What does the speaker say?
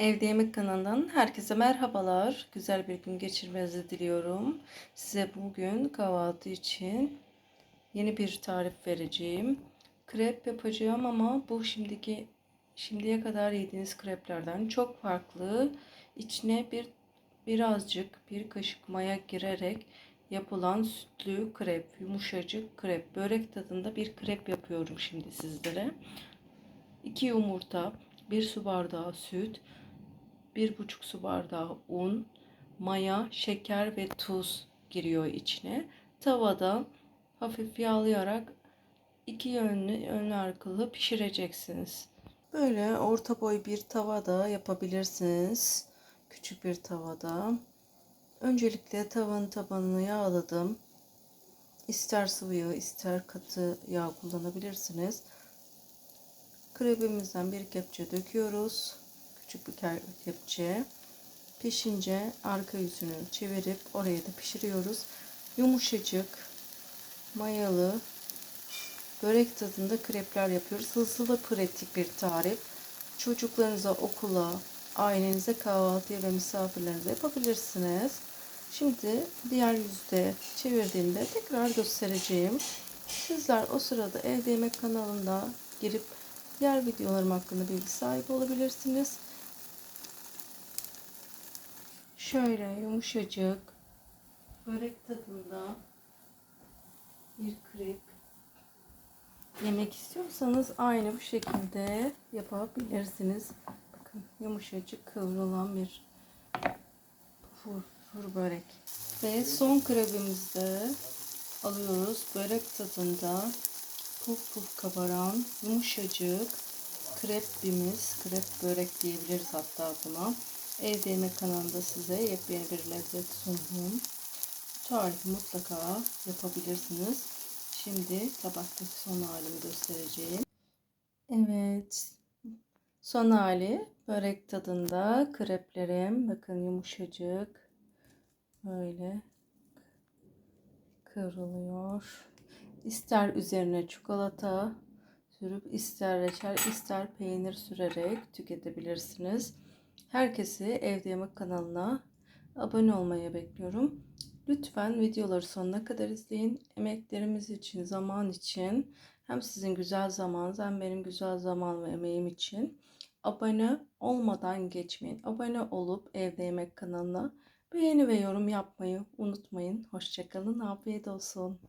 Evde Yemek kanalından herkese merhabalar. Güzel bir gün geçirmenizi diliyorum. Size bugün kahvaltı için yeni bir tarif vereceğim. Krep yapacağım ama bu şimdiki şimdiye kadar yediğiniz kreplerden çok farklı. İçine bir birazcık bir kaşık maya girerek yapılan sütlü krep, yumuşacık krep, börek tadında bir krep yapıyorum şimdi sizlere. 2 yumurta, 1 su bardağı süt, 1,5 su bardağı un, maya, şeker ve tuz giriyor içine. Tavada hafif yağlayarak iki yönlü ön arkalı pişireceksiniz. Böyle orta boy bir tavada yapabilirsiniz. Küçük bir tavada. Öncelikle tavanın tabanını yağladım. İster sıvı yağ, ister katı yağ kullanabilirsiniz. Krebimizden bir kepçe döküyoruz. Küçük bir kepçe. Pişince arka yüzünü çevirip oraya da pişiriyoruz. Yumuşacık, mayalı, börek tadında krepler yapıyoruz. Hızlı ve pratik bir tarif. Çocuklarınıza okula, ailenize kahvaltıya ve misafirlerinize yapabilirsiniz. Şimdi diğer yüzde çevirdiğimde tekrar göstereceğim. Sizler o sırada evde yemek kanalında girip diğer videolarım hakkında bilgi sahibi olabilirsiniz. Şöyle yumuşacık börek tadında bir krep yemek istiyorsanız aynı bu şekilde yapabilirsiniz. Bakın yumuşacık kıvrılan bir pufur, pufur börek. Ve son krebimizde alıyoruz. Börek tadında puf puf kabaran yumuşacık krepimiz, krep börek diyebiliriz hatta buna. Evde yemek kanalında size yepyeni bir lezzet sundum. Tarifi mutlaka yapabilirsiniz. Şimdi tabaktaki son halimi göstereceğim. Evet. Son hali börek tadında kreplerim. Bakın yumuşacık. Böyle kıvrılıyor. İster üzerine çikolata sürüp ister reçel ister peynir sürerek tüketebilirsiniz. Herkesi Evde Yemek kanalına abone olmaya bekliyorum. Lütfen videoları sonuna kadar izleyin. Emeklerimiz için, zaman için hem sizin güzel zamanınız hem benim güzel zaman ve emeğim için abone olmadan geçmeyin. Abone olup Evde Yemek kanalına beğeni ve yorum yapmayı unutmayın. Hoşçakalın. Afiyet olsun.